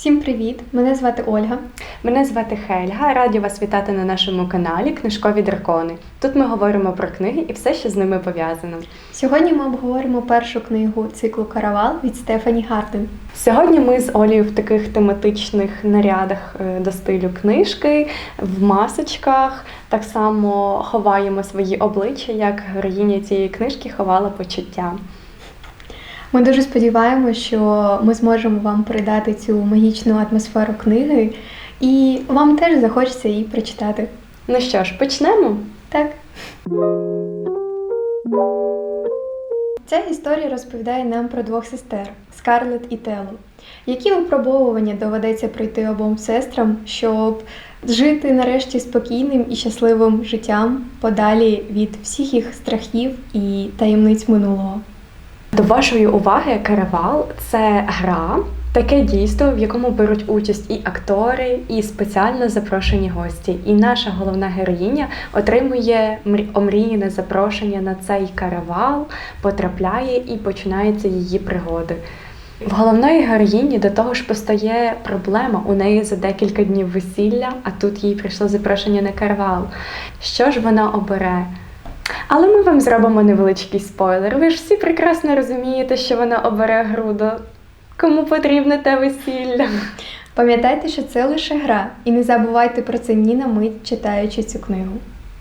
Всім привіт! Мене звати Ольга. Мене звати Хельга. Раді вас вітати на нашому каналі Книжкові дракони. Тут ми говоримо про книги і все, що з ними пов'язано. Сьогодні ми обговоримо першу книгу циклу Каравал від Стефані Гарден. Сьогодні ми з Олею в таких тематичних нарядах е, до стилю книжки, в масочках. Так само ховаємо свої обличчя, як героїня цієї книжки ховала почуття. Ми дуже сподіваємося, що ми зможемо вам передати цю магічну атмосферу книги, і вам теж захочеться її прочитати. Ну що ж, почнемо? Так. Ця історія розповідає нам про двох сестер Скарлет і Телу. Які випробовування доведеться пройти обом сестрам, щоб жити нарешті спокійним і щасливим життям подалі від всіх їх страхів і таємниць минулого. До вашої уваги каравал це гра, таке дійство, в якому беруть участь і актори, і спеціально запрошені гості. І наша головна героїня отримує мрі- омріяне запрошення на цей каравал, потрапляє і починаються її пригоди. В головної героїні до того ж постає проблема. У неї за декілька днів весілля, а тут їй прийшло запрошення на каравал. Що ж вона обере? Але ми вам зробимо невеличкий спойлер. Ви ж всі прекрасно розумієте, що вона обере груду. Кому потрібне те весілля? Пам'ятайте, що це лише гра, і не забувайте про це ні на мить, читаючи цю книгу.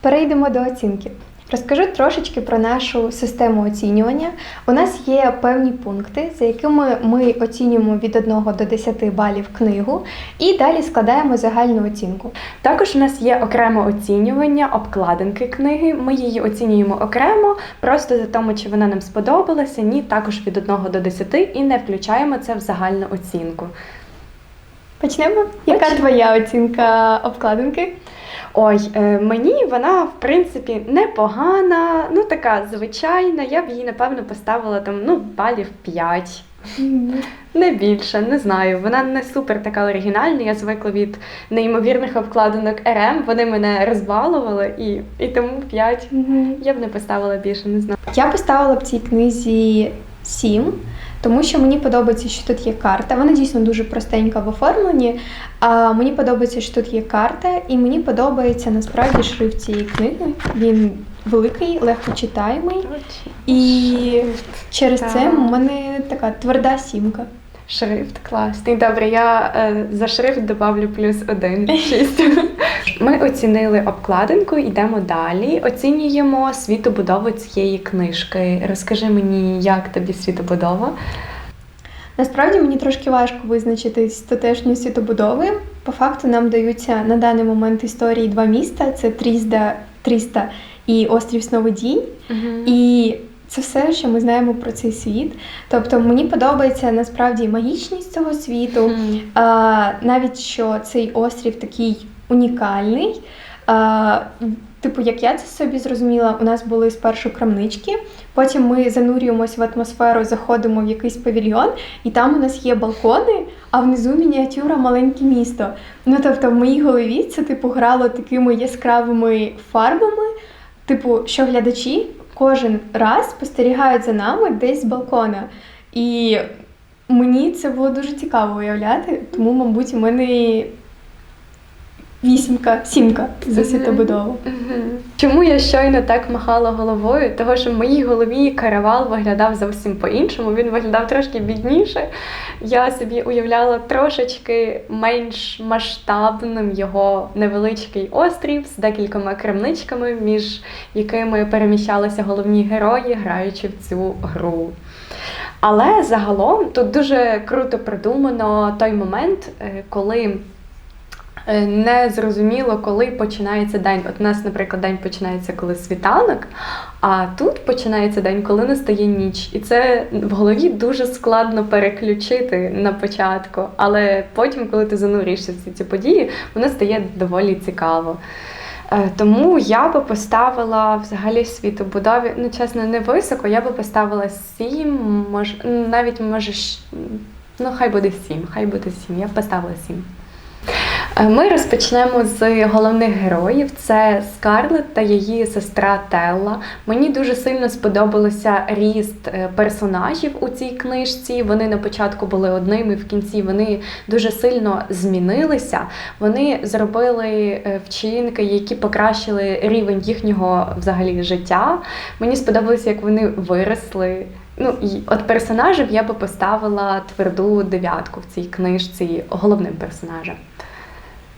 Перейдемо до оцінки. Розкажу трошечки про нашу систему оцінювання. У нас є певні пункти, за якими ми оцінюємо від 1 до 10 балів книгу, і далі складаємо загальну оцінку. Також у нас є окреме оцінювання обкладинки книги. Ми її оцінюємо окремо, просто за тому, чи вона нам сподобалася, ні, також від 1 до 10 і не включаємо це в загальну оцінку. Почнемо? Яка Почнемо. твоя оцінка обкладинки? Ой, е, мені вона в принципі непогана, ну така звичайна. Я б їй напевно поставила там ну балів 5. Не більше, не знаю. Вона не супер така оригінальна. Я звикла від неймовірних обкладинок РМ. Вони мене розбалували і, і тому 5. Я б не поставила більше, не знаю. Я поставила б цій книзі 7, тому що мені подобається, що тут є карта. Вона дійсно дуже простенька в оформленні. А мені подобається, що тут є карта, і мені подобається насправді шрифт цієї книги. Він великий, легко читаємий. І через це в мене така тверда сімка. Шрифт класний. Добре, я е, за шрифт добавлю плюс один шість. Ми оцінили обкладинку, йдемо далі. Оцінюємо світобудову цієї книжки. Розкажи мені, як тобі світобудова? Насправді мені трошки важко визначити тутешньої світобудови. По факту нам даються на даний момент історії два міста: це Трізда, Тріста і острів Сновидінь. І це все, що ми знаємо про цей світ. Тобто мені подобається насправді магічність цього світу, а, навіть що цей острів такий унікальний. А, типу, як я це собі зрозуміла, у нас були спершу крамнички, потім ми занурюємось в атмосферу, заходимо в якийсь павільйон, і там у нас є балкони, а внизу мініатюра маленьке місто. Ну тобто, в моїй голові це типу грало такими яскравими фарбами. Типу, що глядачі кожен раз спостерігають за нами десь з балкона. І мені це було дуже цікаво уявляти, тому, мабуть, у мене вісімка, сімка за світобудову. Чому я щойно так махала головою? Того, що в моїй голові каравал виглядав зовсім по-іншому. Він виглядав трошки бідніше. Я собі уявляла трошечки менш масштабним його невеличкий острів з декількома крамничками, між якими переміщалися головні герої, граючи в цю гру. Але загалом тут дуже круто придумано той момент, е, коли Е, не зрозуміло, коли починається день. От у нас, наприклад, день починається коли світанок, а тут починається день, коли настає ніч. І це в голові дуже складно переключити на початку. Але потім, коли ти занурішся в ці, ці події, воно стає доволі цікаво. Е, тому я би поставила взагалі світобудові, ну чесно, не високо, я би поставила сім, може навіть може, ну хай буде сім, хай буде сім, я б поставила сім. Ми розпочнемо з головних героїв: це Скарлетт та її сестра Телла. Мені дуже сильно сподобалося ріст е, персонажів у цій книжці. Вони на початку були одними, в кінці вони дуже сильно змінилися. Вони зробили е, вчинки, які покращили рівень їхнього взагалі життя. Мені сподобалося, як вони виросли. Ну, і от персонажів я би поставила тверду дев'ятку в цій книжці головним персонажем.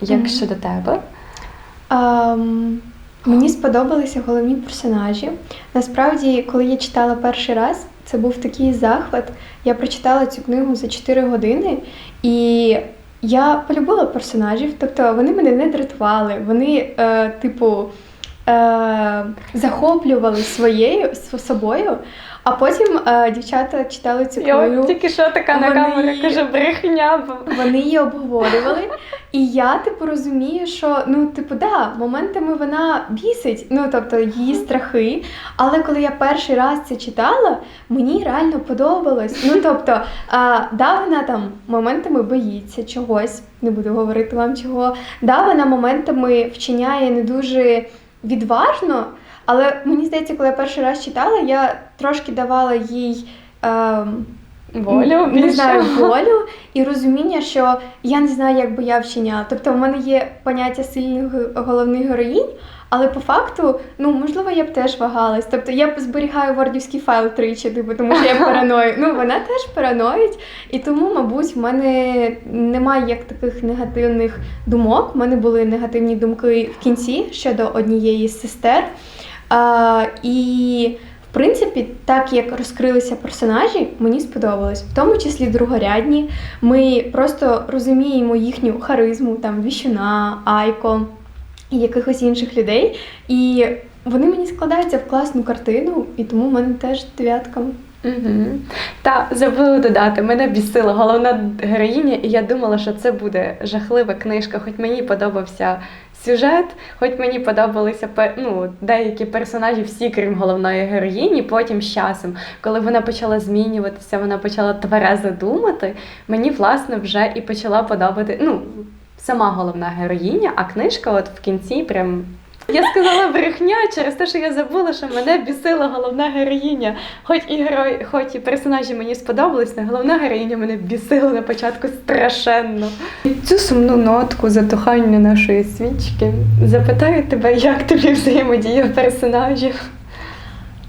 Як Мгм. щодо тебе? Ем, мені сподобалися головні персонажі. Насправді, коли я читала перший раз, це був такий захват. Я прочитала цю книгу за 4 години, і я полюбила персонажів, тобто вони мене не дратували, вони, е, типу, е, захоплювали своєю собою. А потім е, дівчата читали цю книгу. тільки що така на камеру кажу, брехня. Вони її обговорювали, і я типу розумію, що ну, типу, да, моментами вона бісить, ну тобто її страхи. Але коли я перший раз це читала, мені реально подобалось. Ну тобто, а, да, вона там моментами боїться чогось, не буду говорити вам чого. Да, вона моментами вчиняє не дуже відважно. Але мені здається, коли я перший раз читала, я трошки давала їй. Ем, Волю не знаю волю і розуміння, що я не знаю, як би я вчиняла. Тобто, в мене є поняття сильних головних героїнь, але по факту, ну можливо, я б теж вагалась. Тобто я б зберігаю вордівський файл тричі, типу, тому що я параною. Ну вона теж параноїть, і тому, мабуть, в мене немає як таких негативних думок. У мене були негативні думки в кінці щодо однієї з сестер. І в принципі, так як розкрилися персонажі, мені сподобалось, в тому числі другорядні. Ми просто розуміємо їхню харизму, там Віщуна, Айко і якихось інших людей. І вони мені складаються в класну картину, і тому в мене теж дев'ятка. Угу. Та забула додати, мене бісила головна героїня, і я думала, що це буде жахлива книжка, хоч мені подобався сюжет, хоч мені подобалися ну, деякі персонажі, всі, крім головної героїні. Потім з часом, коли вона почала змінюватися, вона почала тверезо думати, мені власне вже і почала подобати ну, сама головна героїня, а книжка, от в кінці, прям. Я сказала брехня через те, що я забула, що мене бісила головна героїня. Хоч і герой, хоч і персонажі мені сподобались, але головна героїня мене бісила на початку страшенно. І цю сумну нотку затухання нашої свічки запитаю тебе, як тобі взаємодія персонажів.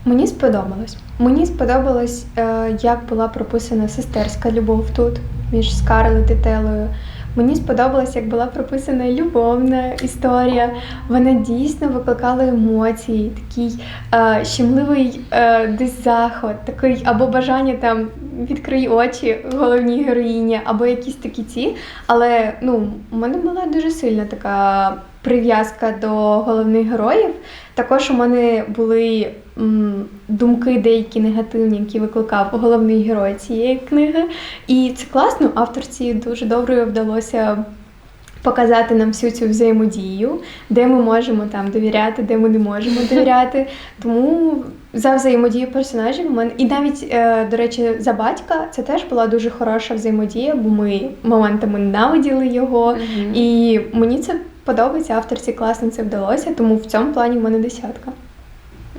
Мені сподобалось. Мені сподобалось, е, як була прописана сестерська любов тут між Скарлетт і Телою. Мені сподобалось, як була прописана любовна історія. Вона дійсно викликала емоції, такий е, щемливий е, десь захват, такий або бажання там відкрий очі головній героїні, або якісь такі ці. Але ну, у мене була дуже сильна така прив'язка до головних героїв. Також у мене були думки деякі негативні, які викликав головний герой цієї книги. І це класно. Авторці дуже добре вдалося показати нам всю цю взаємодію, де ми можемо там довіряти, де ми не можемо довіряти. Тому за взаємодію персонажів у мене і навіть, е, до речі, за батька це теж була дуже хороша взаємодія, бо ми моментами ненавиділи його. І мені це подобається, авторці класно це вдалося, тому в цьому плані в мене десятка.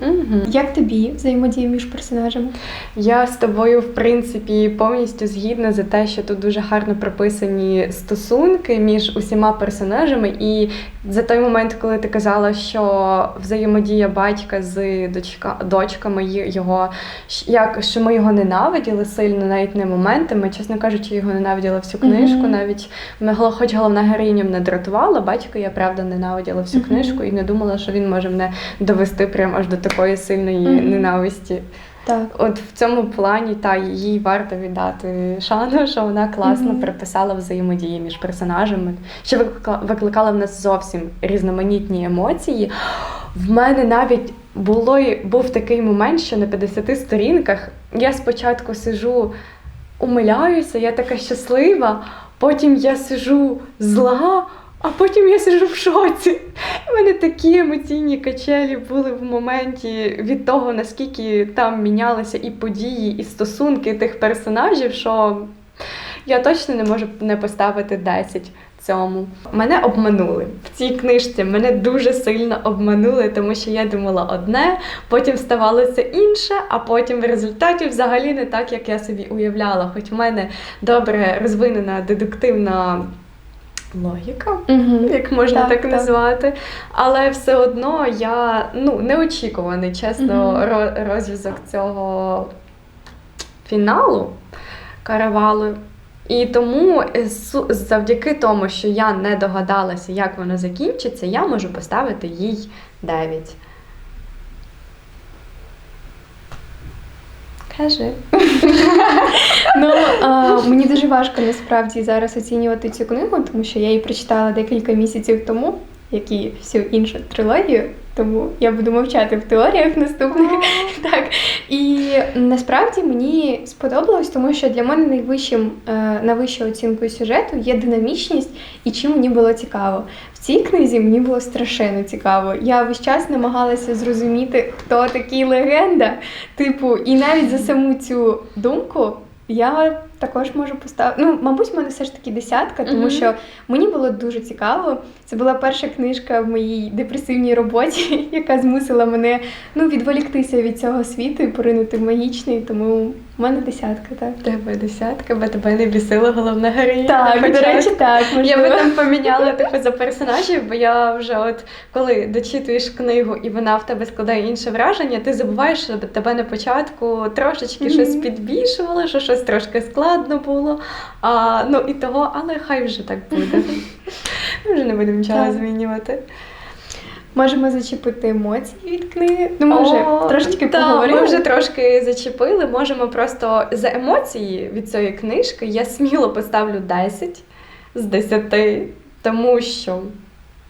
Угу. Як тобі взаємодія між персонажами? Я з тобою, в принципі, повністю згідна за те, що тут дуже гарно прописані стосунки між усіма персонажами. І за той момент, коли ти казала, що взаємодія батька з дочка, дочками його, як що ми його ненавиділи сильно, навіть не моментами. Чесно кажучи, його ненавиділа всю книжку. Мгм. Навіть гол- хоч головна героїня мене дратувала, батька я правда ненавиділа всю Мгм. книжку і не думала, що він може мене довести прямо аж до такої сильної Мгм. ненависті. Так. От в цьому плані та їй варто віддати шану, що вона класно Мгм. приписала взаємодії між персонажами, що викликала, викликала в нас зовсім різноманітні емоції. В мене навіть було був такий момент, що на 50 сторінках я спочатку сижу, умиляюся, я така щаслива, потім я сижу зла. А потім я сижу в шоці. У мене такі емоційні качелі були в моменті від того, наскільки там мінялися і події, і стосунки тих персонажів, що я точно не можу не поставити 10 цьому. Мене обманули в цій книжці. Мене дуже сильно обманули, тому що я думала одне, потім ставалося інше, а потім в результаті взагалі не так, як я собі уявляла. Хоч в мене добре розвинена дедуктивна логіка. Угу. Як можна Так, так, так. назвати. Але все одно я ну, неочікуваний, чесно, ро- розв'язок цього фіналу каравалу. І тому е, завдяки тому, що я не догадалася, як воно закінчиться, я можу поставити їй 9. Кажи. Ну, а, мені дуже важко насправді зараз оцінювати цю книгу, тому що я її прочитала декілька місяців тому, як і всю іншу трилогію. Тому я буду мовчати в теоріях наступних. Так. І насправді мені сподобалось, тому що для мене найвищим е, найвищою оцінкою сюжету є динамічність і чим мені було цікаво. В цій книзі мені було страшенно цікаво. Я весь час намагалася зрозуміти, хто такий легенда. Типу, і навіть за саму цю думку я також можу поставити. Ну, мабуть, в мене все ж таки десятка, тому Мгм. що мені було дуже цікаво. Це була перша книжка в моїй депресивній роботі, яка змусила мене ну, відволіктися від цього світу і поринути в магічний, тому в мене десятка, так. Тебе десятка, бо тебе не бісила головна героїня. Так, до речі, так. Я би там поміняла типу за персонажів, бо я вже от коли дочитуєш книгу і вона в тебе складає інше враження, ти забуваєш, що тебе на початку трошечки Мгм. щось підбільшувало, що щось трошки складно було. А, ну і того, але хай вже так буде. Ми вже не будемо нічого змінювати. Можемо зачепити емоції від книги. Ну, ми вже трошечки та, поговорили. Ми вже трошки зачепили. Можемо просто за емоції від цієї книжки я сміло поставлю 10 з 10, тому що,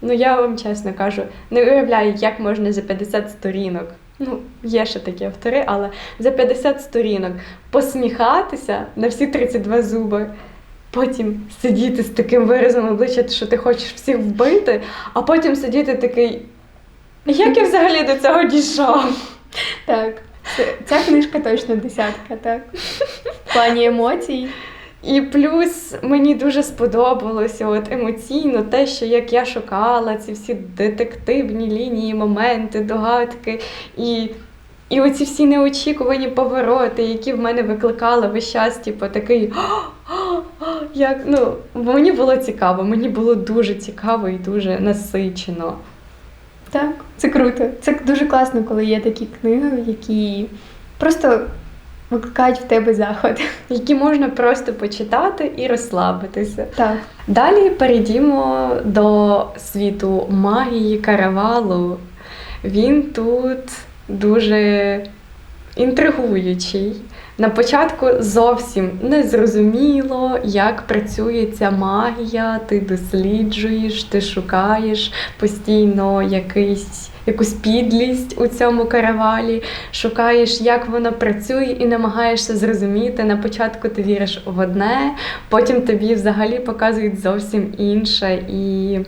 ну я вам чесно кажу, не уявляю, як можна за 50 сторінок. Ну, є ще такі автори, але за 50 сторінок посміхатися на всі 32 зуби, потім сидіти з таким виразом обличчя, що ти хочеш всіх вбити, а потім сидіти такий. Як я взагалі до цього дійшов? Так. Ця книжка точно десятка, так. В плані емоцій. І плюс мені дуже сподобалося от емоційно те, що як я шукала ці всі детективні лінії, моменти, догадки, і, і оці всі неочікувані повороти, які в мене викликали весь час, типу, такий. Як, ну, мені було цікаво, мені було дуже цікаво і дуже насичено. Так, це круто. Це дуже класно, коли є такі книги, які просто викликають в тебе захват. Які можна просто почитати і розслабитися. Так. Далі перейдімо до світу магії каравалу. Він тут дуже інтригуючий. На початку зовсім не зрозуміло, як працює ця магія. Ти досліджуєш, ти шукаєш постійно якийсь, якусь підлість у цьому каравалі, шукаєш, як воно працює, і намагаєшся зрозуміти. На початку ти віриш в одне, потім тобі взагалі показують зовсім інше. І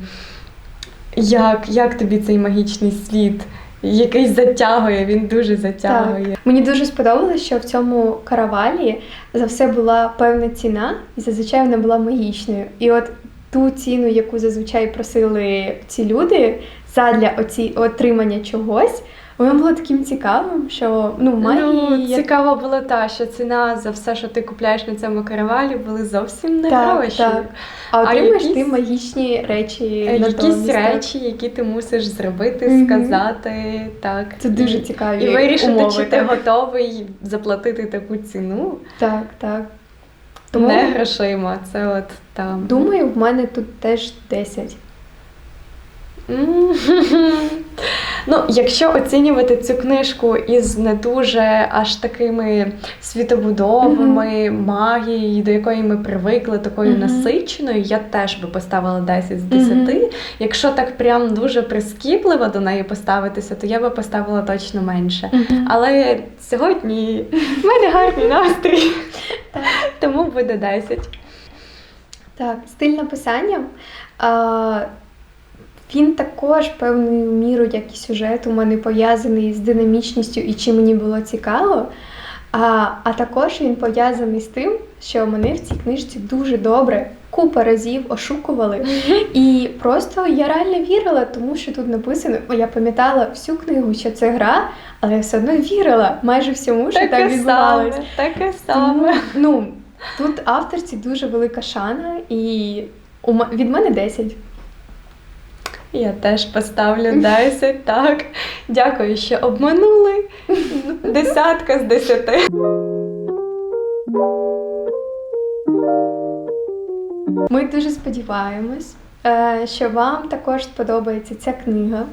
як, як тобі цей магічний світ? Який затягує, він дуже затягує. Так. Мені дуже сподобалось, що в цьому каравалі за все була певна ціна, і зазвичай вона була магічною. І от ту ціну, яку зазвичай просили ці люди задля оці, отримання чогось, воно було таким цікавим, що ну, магії. Ну, цікаво було та, що ціна за все, що ти купляєш на цьому каравалі, були зовсім не Так, гроші. так. А отримаєш якісь- ти магічні речі. Якісь так. речі, які ти мусиш зробити, Мгм. сказати, так. Це дуже цікаві І вирішити, умови, чи ти готовий заплатити таку ціну. Так, так. Тому Не грошима, це от там. думаю, в мене тут теж 10. Ну, якщо оцінювати цю книжку із не дуже аж такими світобудовами, магією, до якої ми привикли, такою Мгм. насиченою, я теж би поставила 10 з 10. Мгм. Якщо так прям дуже прискіпливо до неї поставитися, то я би поставила точно менше. Але сьогодні в мене гарний настрій, тому буде 10. Так, стиль написання. Він також певною мірою, як і сюжет, у мене пов'язаний з динамічністю і чим мені було цікаво. А, а також він пов'язаний з тим, що мене в цій книжці дуже добре купа разів ошукували. І просто я реально вірила, тому що тут написано, я пам'ятала всю книгу, що це гра, але я все одно вірила майже всьому, що так Таке відбувалось. таке саме. ну, тут авторці дуже велика шана, і від мене 10. Я теж поставлю 10, так. Дякую, що обманули. Десятка з десяти. Ми дуже сподіваємось, е, що вам також сподобається ця книга.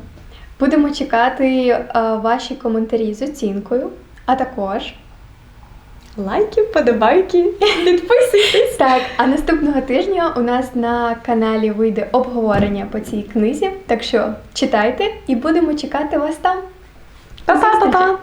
Будемо чекати е, ваші коментарі з оцінкою, а також Лайки, подобайки, підписуйтесь. так, а наступного тижня у нас на каналі вийде обговорення по цій книзі. Так що читайте і будемо чекати вас там. Па-па-па-па!